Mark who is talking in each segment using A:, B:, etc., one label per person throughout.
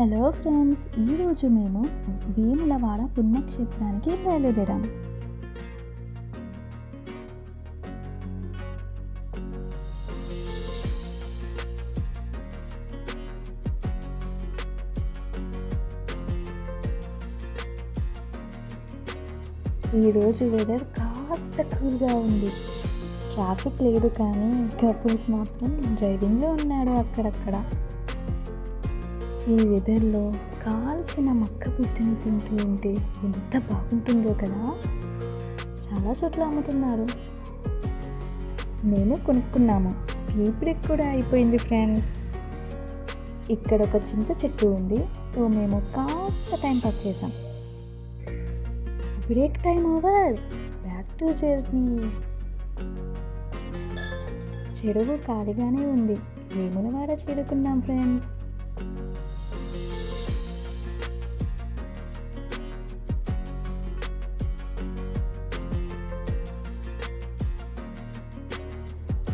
A: Hello friends ఈరోజు మేము వేములవాడ పుణ్యక్షేత్రానికి బయలుదేరాము ఈరోజు వెదర్ కాస్త కూల్గా ఉంది. ట్రాఫిక్ లేదు కానీ కపుల్స్ మాత్రం డ్రైవింగ్లో ఉన్నాడు అక్కడక్కడ. ఈ వెదర్లో కాల్చిన మక్క పుట్టిని తింటూ ఉంటే ఎంత బాగుంటుందో కదా? చాలా చోట్ల అమ్ముతున్నారు. మేము కొనుక్కున్నాము. టీ బ్రేక్ కూడా అయిపోయింది ఫ్రెండ్స్. ఇక్కడ ఒక చింత చెట్టు ఉంది. సో మేము కాస్త టైం పాస్ చేసాం. Break time over. Back to journey. చెరువు ఖాళీగానే ఉంది. వేములవాడ చేరుకున్నాం ఫ్రెండ్స్.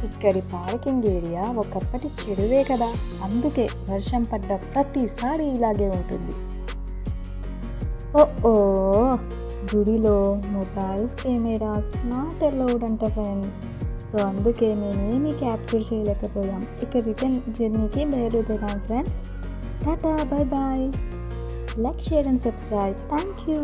A: ఇక్కడి పార్కింగ్ ఏరియా ఒకప్పటి చెడువే కదా. అందుకే వర్షం పడ్డ ప్రతిసారి ఇలాగే ఉంటుంది. ఓ ఓ గుడిలో మొబైల్ కెమెరాస్ నాట్ అలౌడ్ అంట ఫ్రెండ్స్. సో అందుకే మేమేమీ క్యాప్చర్ చేయలేకపోయాం. ఇక రిటర్న్ జర్నీకి బయలుదేరాం friends. Tata bye bye like share and subscribe. Thank you